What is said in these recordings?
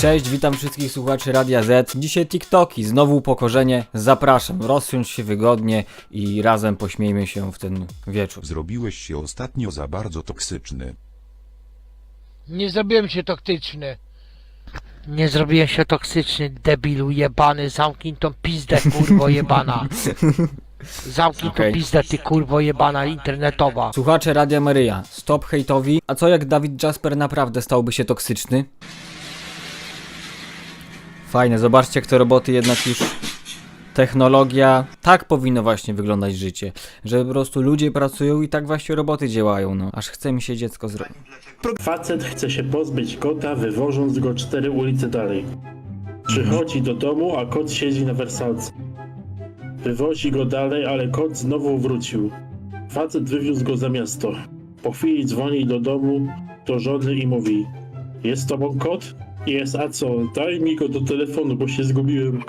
Cześć, witam wszystkich słuchaczy Radia Z. Dzisiaj TikToki, znowu upokorzenie. Zapraszam, rozsiądź się wygodnie i razem pośmiejmy się w ten wieczór. Zrobiłeś się ostatnio za bardzo toksyczny. Nie zrobiłem się toksyczny. Nie zrobiłem się toksyczny, debilu jebany. Zamknij tą pizdę, kurwo jebana. Zamknij Okej. tą pizdę, ty kurwo jebana internetowa. Słuchacze Radia Maryja, stop hejtowi. A co jak Dawid Jasper naprawdę stałby się toksyczny? Fajne, zobaczcie jak te roboty jednak już... Technologia, tak powinno właśnie wyglądać życie, że po prostu ludzie pracują i tak właśnie roboty działają, no. Aż chce mi się dziecko zrobić. Facet chce się pozbyć kota, wywożąc go cztery ulice dalej. Przychodzi do domu, a kot siedzi na wersalce. Wywozi go dalej, ale kot znowu wrócił. Facet wywiózł go za miasto. Po chwili dzwoni do domu do żony i mówi Jest tobą kot? Jest, a co? Daj mi go do telefonu, bo się zgubiłem.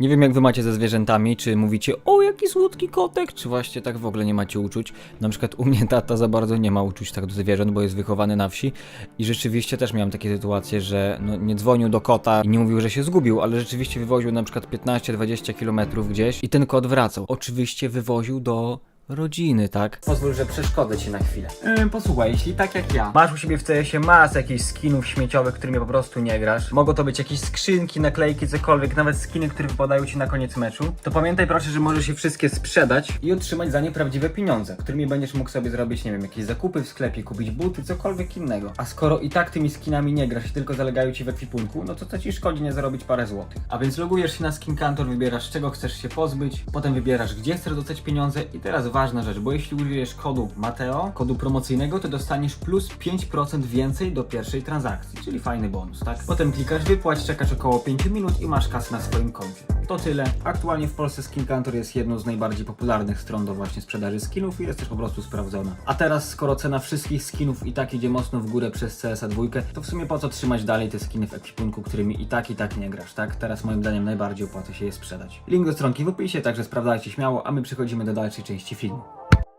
Nie wiem jak wy macie ze zwierzętami, czy mówicie o jaki słodki kotek, czy właśnie tak w ogóle nie macie uczuć. Na przykład u mnie tata za bardzo nie ma uczuć tak do zwierząt, bo jest wychowany na wsi i rzeczywiście też miałem takie sytuacje, że no, nie dzwonił do kota i nie mówił, że się zgubił, ale rzeczywiście wywoził na przykład 15-20 km gdzieś i ten kot wracał. Oczywiście wywoził do rodziny, tak? Pozwól, że przeszkodzę ci na chwilę. Yy, posłuchaj, jeśli tak jak ja, masz u siebie w CS-ie masę jakichś skinów śmieciowych, którymi po prostu nie grasz, mogą to być jakieś skrzynki, naklejki, cokolwiek, nawet skiny, które wypadają ci na koniec meczu, to pamiętaj proszę, że możesz je wszystkie sprzedać i otrzymać za nie prawdziwe pieniądze, którymi będziesz mógł sobie zrobić, nie wiem, jakieś zakupy w sklepie, kupić buty, cokolwiek innego. A skoro i tak tymi skinami nie grasz i tylko zalegają ci we kwipunku, no to co ci szkodzi nie zarobić parę złotych. A więc logujesz się na Skin Kantor, wybierasz czego chcesz się pozbyć, potem wybierasz gdzie chcesz dostać pieniądze i teraz ważna rzecz, bo jeśli użyjesz kodu Mateo, kodu promocyjnego, to dostaniesz plus 5% więcej do pierwszej transakcji, czyli fajny bonus, tak? Potem klikasz wypłać, czekasz około 5 minut i masz kasę na swoim koncie. To tyle. Aktualnie w Polsce Skin Kantor jest jedną z najbardziej popularnych stron do właśnie sprzedaży skinów i jest też po prostu sprawdzona. A teraz, skoro cena wszystkich skinów i tak idzie mocno w górę przez CSA 2, to w sumie po co trzymać dalej te skiny w ekwipunku, którymi i tak i tak nie grasz, tak? Teraz moim zdaniem najbardziej opłaca się je sprzedać. Link do stronki w opisie, także sprawdzajcie śmiało, a my przechodzimy do dalszej części filmu.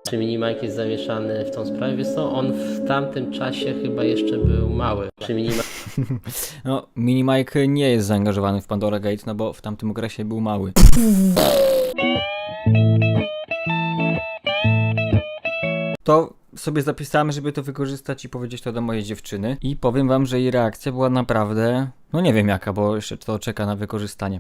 Czy Minimike jest zamieszany w tą sprawę? Wiesz co, on w tamtym czasie chyba jeszcze był mały. Czy Minimike No, Minimike nie jest zaangażowany w Pandora Gate, no bo w tamtym okresie był mały. To sobie zapisałem, żeby to wykorzystać i powiedzieć to do mojej dziewczyny. I powiem wam, że jej reakcja była naprawdę. No nie wiem jaka, bo jeszcze to czeka na wykorzystanie.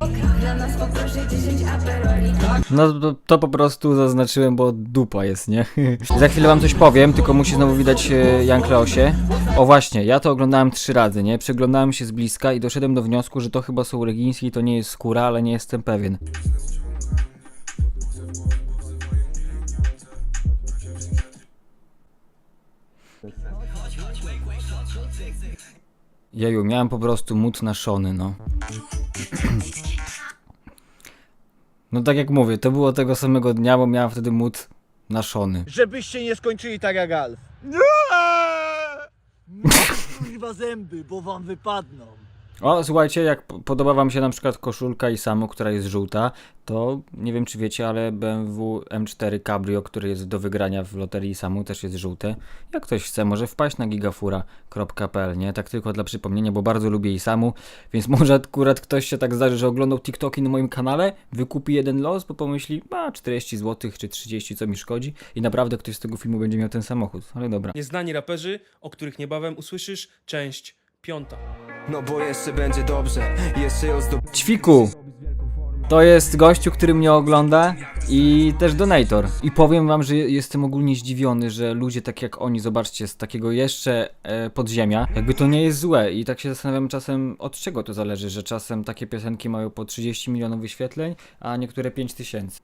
No to, to po prostu zaznaczyłem, bo dupa jest, nie? Za chwilę wam coś powiem, tylko musi znowu widać e, Jan Kleosie. O właśnie, ja to oglądałem trzy razy, nie? Przeglądałem się z bliska i doszedłem do wniosku, że to chyba są leginsy i to nie jest skóra, ale nie jestem pewien. Jeju, miałem po prostu mód naszony, no. No tak jak mówię, to było tego samego dnia, bo miałem wtedy mód naszony. żebyście nie skończyli tak jak Alf. Nie! Kurwa zęby, bo wam wypadną. O, słuchajcie, jak podoba wam się na przykład koszulka i samo, która jest żółta, to nie wiem czy wiecie, ale BMW M4 Cabrio, który jest do wygrania w loterii samu, też jest żółte. Jak ktoś chce, może wpaść na gigafura.pl, nie? Tak tylko dla przypomnienia, bo bardzo lubię i samu, więc może akurat ktoś się tak zdarzy, że oglądał TikToki na moim kanale, wykupi jeden los, bo pomyśli, a 40 zł czy 30, co mi szkodzi i naprawdę ktoś z tego filmu będzie miał ten samochód, ale dobra. Nieznani raperzy, o których niebawem usłyszysz, część piąta. No bo jeszcze będzie dobrze, jeszcze ją zdob... Ćwiku! To jest gościu, który mnie ogląda i też donator. I powiem wam, że jestem ogólnie zdziwiony, że ludzie tak jak oni, zobaczcie, z takiego jeszcze e, podziemia, jakby to nie jest złe. I tak się zastanawiam czasem, od czego to zależy, że czasem takie piosenki mają po 30 milionów wyświetleń, a niektóre 5 tysięcy.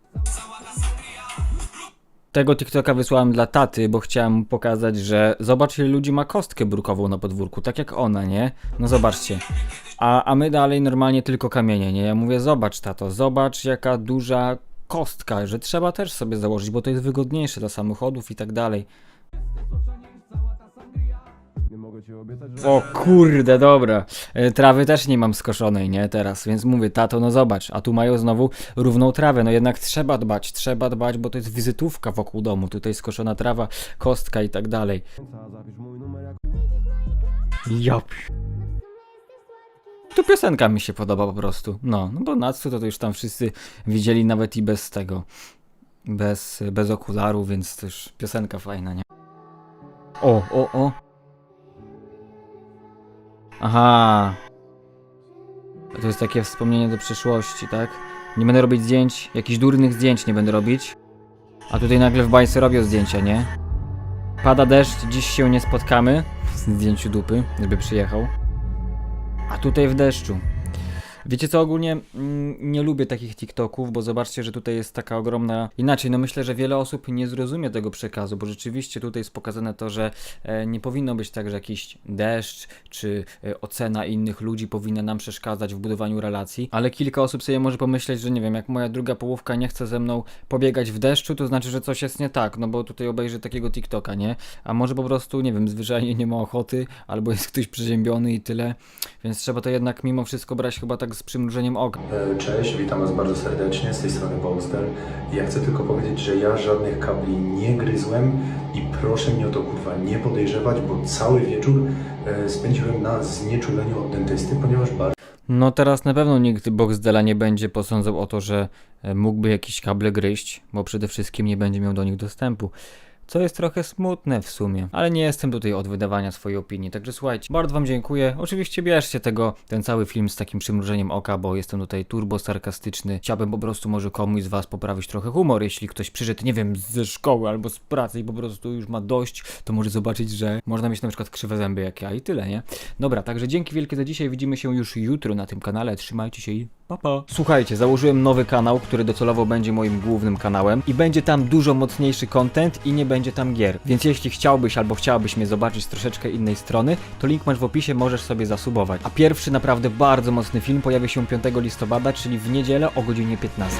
Tego TikToka wysłałem dla taty, bo chciałem pokazać, że zobacz ile ludzi ma kostkę brukową na podwórku, tak jak ona, nie? No zobaczcie. A, a my dalej normalnie tylko kamienie, nie? Ja mówię, zobacz tato, zobacz jaka duża kostka, że trzeba też sobie założyć, bo to jest wygodniejsze dla samochodów i tak dalej. O kurde, dobra. E, Trawy też nie mam skoszonej, nie, teraz, więc mówię, tato, no zobacz, a tu mają znowu równą trawę, no jednak trzeba dbać, trzeba dbać, bo to jest wizytówka wokół domu, tutaj skoszona trawa, kostka i tak dalej. Ja p- to piosenka mi się podoba po prostu. No, no bo Natsu to, to już tam wszyscy widzieli nawet i bez tego. Bez, bez okularów, więc też piosenka fajna, nie? O, o, o. Aha. To jest takie wspomnienie do przyszłości, tak? Nie będę robić zdjęć, jakichś durnych zdjęć nie będę robić. A tutaj nagle w bajce robią zdjęcia, nie? Pada deszcz, dziś się nie spotkamy. W zdjęciu dupy, żeby przyjechał. A tutaj w deszczu. Wiecie co, ogólnie mm, nie lubię takich TikToków, bo zobaczcie, że tutaj jest taka ogromna... Inaczej, no myślę, że wiele osób nie zrozumie tego przekazu, bo rzeczywiście tutaj jest pokazane to, że e, nie powinno być tak, że jakiś deszcz czy e, ocena innych ludzi powinna nam przeszkadzać w budowaniu relacji, ale kilka osób sobie może pomyśleć, że nie wiem, jak moja druga połówka nie chce ze mną pobiegać w deszczu, to znaczy, że coś jest nie tak, no bo tutaj obejrzy takiego TikToka, nie? A może po prostu, nie wiem, zwyczajnie nie ma ochoty, albo jest ktoś przeziębiony i tyle, więc trzeba to jednak mimo wszystko brać chyba tak z przymrużeniem oka. E, Cześć, witam Was bardzo serdecznie, z tej strony Boxster. Ja chcę tylko powiedzieć, że ja żadnych kabli nie gryzłem i proszę mnie o to kurwa nie podejrzewać, bo cały wieczór e, spędziłem na znieczuleniu od dentysty, ponieważ bardzo No teraz na pewno nikt Boxdela nie będzie posądzał o to, że e, mógłby jakieś kable gryźć, bo przede wszystkim nie będzie miał do nich dostępu. Co jest trochę smutne w sumie, ale nie jestem tutaj od wydawania swojej opinii, także słuchajcie, bardzo wam dziękuję. Oczywiście bierzcie tego, ten cały film z takim przymrużeniem oka, bo jestem tutaj turbo sarkastyczny. Chciałbym po prostu może komuś z was poprawić trochę humor, jeśli ktoś przyszedł, nie wiem, ze szkoły albo z pracy i po prostu już ma dość, to może zobaczyć, że można mieć na przykład krzywe zęby jak ja i tyle, nie? Dobra, także dzięki wielkie za dzisiaj, widzimy się już jutro na tym kanale, trzymajcie się i Słuchajcie, założyłem nowy kanał, który docelowo będzie moim głównym kanałem i będzie tam dużo mocniejszy content i nie będzie tam gier. Więc jeśli chciałbyś albo chciałabyś mnie zobaczyć z troszeczkę innej strony, to link masz w opisie, możesz sobie zasubować. A pierwszy naprawdę bardzo mocny film pojawi się 5 listopada, czyli w niedzielę o godzinie 15.